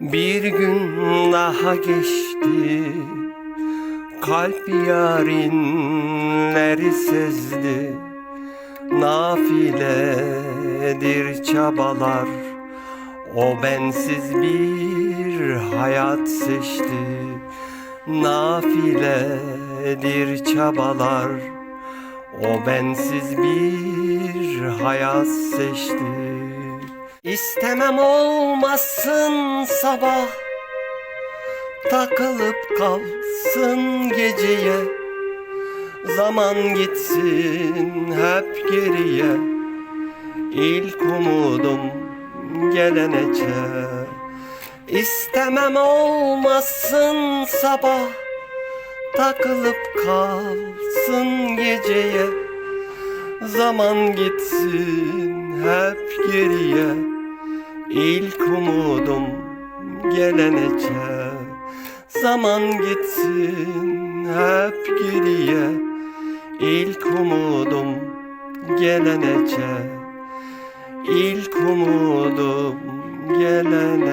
Bir gün daha geçti. Kalp yarinleri sezdi. Nafiledir çabalar. O bensiz bir hayat seçti. Nafiledir çabalar. O bensiz bir hayat seçti İstemem olmasın sabah. Takılıp kalsın geceye. Zaman gitsin hep geriye. İlk umudum gelenece İstemem olmasın sabah. Takılıp kalsın geceye. Zaman gitsin hep geriye İlk umudum gelenece Zaman gitsin hep geriye. İlk umudum gelenece İlk umudum gelenece